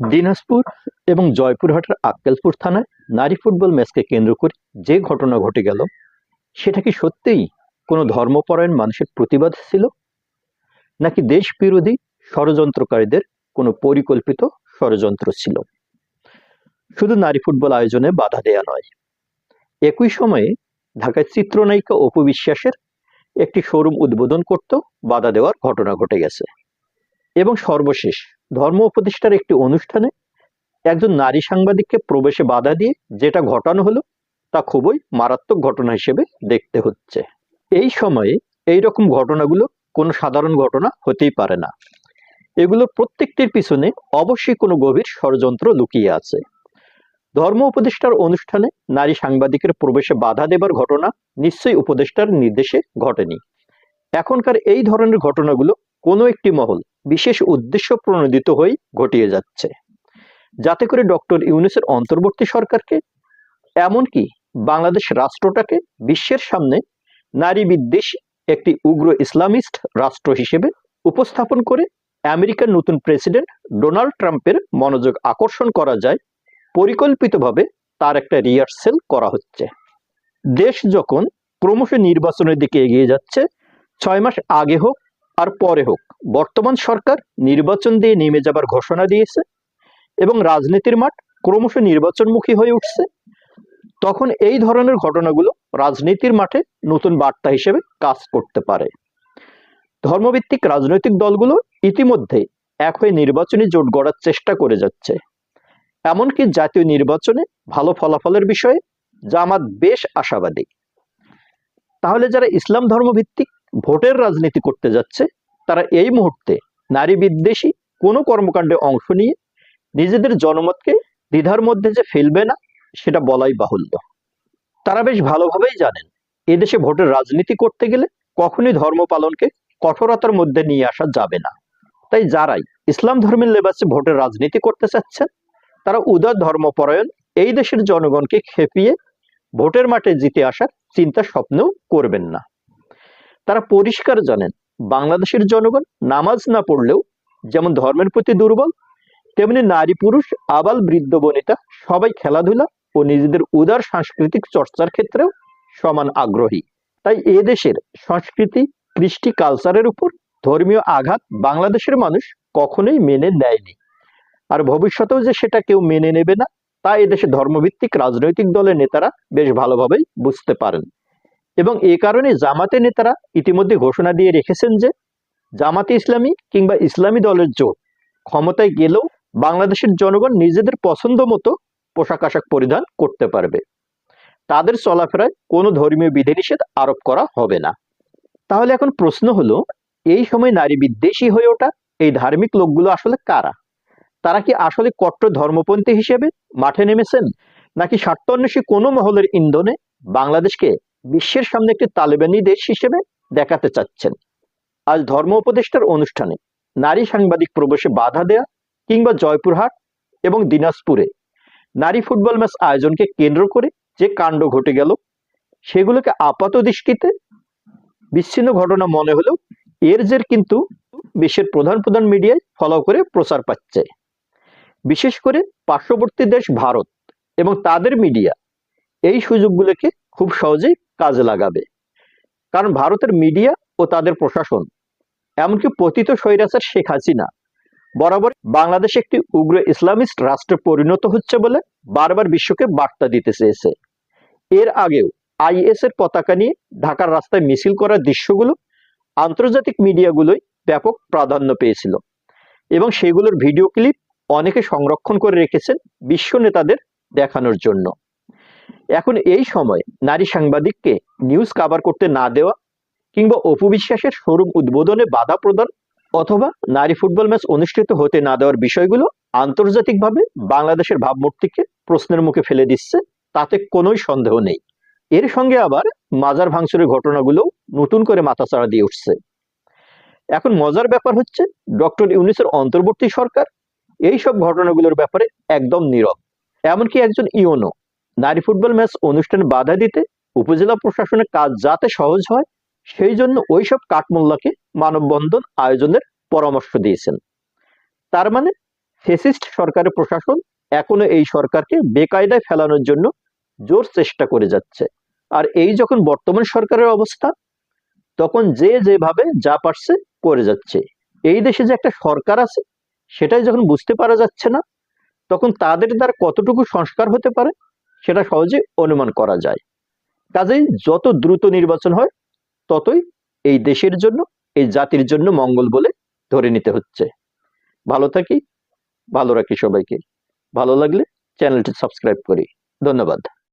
দিনাজপুর এবং জয়পুরহাটের আক্কেলপুর থানায় নারী ফুটবল ম্যাচকে কেন্দ্র করে যে ঘটনা ঘটে গেল, সেটা কি সত্যিই কোনো ধর্মপরায়ণ মানুষের প্রতিবাদ ছিল? নাকি দেশ বিরোধী ষড়যন্ত্রকারীদের কোনো পরিকল্পিত ষড়যন্ত্র ছিল? শুধু নারী ফুটবল আয়োজনে বাধা দেয়া নয়, একই সময়ে ঢাকায় চিত্রনায়িকা অপু বিশ্বাসের একটি শোরুম উদ্বোধন করতেও বাধা দেওয়ার ঘটনা ঘটে গেছে। এবং সর্বশেষ ধর্ম উপদেষ্টার একটি অনুষ্ঠানে একজন নারী সাংবাদিককে প্রবেশে বাধা দিয়ে যেটা ঘটানো হলো, তা খুবই মারাত্মক ঘটনা হিসেবে দেখতে হচ্ছে। এই সময়ে এই রকম ঘটনাগুলো কোনো সাধারণ ঘটনা হতেই পারে না। এগুলোর প্রত্যেকটির পিছনে অবশ্যই কোনো গভীর ষড়যন্ত্র লুকিয়ে আছে। ধর্ম উপদেষ্টার অনুষ্ঠানে নারী সাংবাদিকের প্রবেশে বাধা দেবার ঘটনা নিশ্চয়ই উপদেষ্টার নির্দেশে ঘটেনি। এখনকার এই ধরনের ঘটনাগুলো কোনো একটি মহল বিশেষ উদ্দেশ্য প্রণোদিত হয়ে ঘটিয়ে যাচ্ছে। যাতে করে ডক্টর ইউনুসের অন্তর্বর্তী সরকারকে, এমনকি বাংলাদেশ রাষ্ট্রটাকে বিশ্বের সামনে নারী বিদ্বেষী একটি উগ্র ইসলামিস্ট রাষ্ট্র হিসেবে উপস্থাপন করে আমেরিকার নতুন প্রেসিডেন্ট ডোনাল্ড ট্রাম্পের মনোযোগ আকর্ষণ করা যায়, পরিকল্পিতভাবে তার একটা রিহার্সেল করা হচ্ছে। দেশ যখন ক্রমশ নির্বাচনের দিকে এগিয়ে যাচ্ছে, ছয় মাস আগে হোক আর পরে হোক। বর্তমান সরকার নির্বাচন দিয়ে নেমে যাবার ঘোষণা দিয়েছে এবং রাজনীতির মাঠ ক্রমশ নির্বাচনমুখী হয়ে উঠছে। তখন এই ধরনের ঘটনাগুলো রাজনীতির মাঠে নতুন বার্তা হিসেবে কাজ করতে পারে। ধর্মভিত্তিক রাজনৈতিক দলগুলো ইতিমধ্যে এক হয়ে নির্বাচনী জোট গড়ার চেষ্টা করে যাচ্ছে। এমনকি জাতীয় নির্বাচনে ভালো ফলাফলের বিষয়ে জামাত বেশ আশাবাদী। তাহলে যারা ইসলাম ধর্মভিত্তিক ভোটের রাজনীতি করতে যাচ্ছে, তারা এই মুহূর্তে নারী বিদ্বেষী কোনো কর্মকাণ্ডে অংশ নিয়ে নিজেদের জনমতকে দ্বিধার মধ্যে যে ফেলবে না, সেটা বলাই বাহুল্য। তারা বেশ ভালোভাবেই জানেন, এদেশে ভোটের রাজনীতি করতে গেলে কখনোই ধর্ম পালনকে কঠোরতার মধ্যে নিয়ে আসা যাবে না। তাই যারাই ইসলাম ধর্মের লেবাসে ভোটের রাজনীতি করতে চাচ্ছেন, তারা উদার ধর্মপরায়ণ এই দেশের জনগণকে খেপিয়ে ভোটের মাঠে জিতে আসার চিন্তা স্বপ্নেও করবেন না। তারা পরিষ্কার জানেন, বাংলাদেশের জনগণ নামাজ না পড়লেও যেমন ধর্মের প্রতি দুর্বল, তেমনি নারী পুরুষ, আবাল বৃদ্ধ বনিতা সবাই খেলাধুলা ও নিজেদের উদার সাংস্কৃতিক চর্চার ক্ষেত্রেও সমান আগ্রহী। তাই এ দেশের সংস্কৃতি, কৃষ্টি কালচারের উপর ধর্মীয় আঘাত বাংলাদেশের মানুষ কখনোই মেনে নেয়নি। আর ভবিষ্যতেও যে সেটা কেউ মেনে নেবে না, তা এদেশে ধর্মভিত্তিক রাজনৈতিক দলের নেতারা বেশ ভালোভাবেই বুঝতে পারেন। এবং এ কারণে জামাতে নেতারা ইতিমধ্যে ঘোষণা দিয়ে রেখেছেন যে জামাতে ইসলামী কিংবা ইসলামী দলের জোট ক্ষমতায় গেলেও বাংলাদেশের জনগণ নিজেদের পছন্দ মতো পোশাক আশাক পরিধান করতে পারবে। তাদের চলাফেরায় কোনো ধর্মীয় বিধিনিষেধ আরোপ করা হবে না। তাহলে এখন প্রশ্ন হলো, এই সময় নারী বিদ্বেষী হয়ে ওঠা এই ধার্মিক লোকগুলো আসলে কারা? তারা কি আসলে কট্টর ধর্মপন্থী হিসেবে মাঠে নেমেছেন? নাকি স্বার্থান্বেষী কোনো মহলের ইন্ধনে বাংলাদেশকে বিশ্বের সামনে একটি তালেবানি দেশ হিসেবে দেখাতে চাচ্ছেন। আজ ধর্ম উপদেষ্টার অনুষ্ঠানে নারী সাংবাদিক প্রবেশে বাধা দেয়া কিংবা জয়পুরহাট এবং দিনাজপুরে নারী ফুটবল ম্যাচ আয়োজনকে কেন্দ্র করে যে কাণ্ড ঘটে গেল, সেগুলোকে আপাত দৃষ্টিতে বিচ্ছিন্ন ঘটনা মনে হলেও এর জের কিন্তু বিশ্বের প্রধান প্রধান মিডিয়ায় ফলো করে প্রচার পাচ্ছে। বিশেষ করে পার্শ্ববর্তী দেশ ভারত এবং তাদের মিডিয়া এই সুযোগগুলোকে খুব সহজেই কাজে লাগাবে। কারণ ভারতের মিডিয়া ও তাদের প্রশাসন, এমনকি পতিত স্বৈরাচার শেখ হাসিনা বরাবর বাংলাদেশ একটি উগ্র ইসলামিস্ট রাষ্ট্রে পরিণত হচ্ছে বলে বারবার বিশ্বকে বার্তা দিতে চেয়েছে। এর আগেও আইএস এর পতাকা নিয়ে ঢাকার রাস্তায় মিছিল করার দৃশ্যগুলো আন্তর্জাতিক মিডিয়াগুলোই ব্যাপক প্রাধান্য পেয়েছিল এবং সেগুলোর ভিডিও ক্লিপ অনেকে সংরক্ষণ করে রেখেছেন বিশ্ব নেতাদের দেখানোর জন্য। এখন এই সময় নারী সাংবাদিককে নিউজ কাভার করতে না দেওয়া কিংবা অপবিশ্বাসের শোরুম উদ্বোধনে বাধা প্রদান অথবা নারী ফুটবল ম্যাচ অনুষ্ঠিত হতে না দেওয়ার বিষয়গুলো আন্তর্জাতিকভাবে বাংলাদেশের ভাবমূর্তিকে প্রশ্নের মুখে ফেলে দিচ্ছে, তাতে কোনোই সন্দেহ নেই। এর সঙ্গে আবার মাজার ভাঙচুরের ঘটনাগুলো নতুন করে মাথাচাড়া দিয়ে উঠছে। এখন মজার ব্যাপার হচ্ছে, ডক্টর ইউনিসের অন্তর্বর্তী সরকার এই সব ঘটনাগুলোর ব্যাপারে একদম নীরব। এমনকি একজন ইওনো নারী ফুটবল ম্যাচ অনুষ্ঠানে বাধা দিতে উপজেলা প্রশাসনের কাজ যাতে সহজ হয়, সেই জন্য ওইসব কাঠমোল্লাকে মানববন্ধন আয়োজনের পরামর্শ দিয়েছেন। তার মানে ফেসিস্ট সরকারের প্রশাসন এখনও এই সরকারকে বেকায়দায় ফেলানোর জন্য জোর চেষ্টা করে যাচ্ছে। আর এই যখন বর্তমান সরকারের অবস্থা, তখন যে যেভাবে যা পারছে করে যাচ্ছে। এই দেশে যে একটা সরকার আছে, সেটাই যখন বুঝতে পারা যাচ্ছে না, তখন তাদের দ্বারা কতটুকু সংস্কার হতে পারে সেটা সহজে অনুমান করা যায়। কাজেই যত দ্রুত নির্বাচন হয়, ততই এই দেশের জন্য, এই জাতির জন্য মঙ্গল বলে ধরে নিতে হচ্ছে। ভালো থাকি, ভালো রাখি সবাইকে। ভালো লাগলে চ্যানেলটি সাবস্ক্রাইব করি। ধন্যবাদ।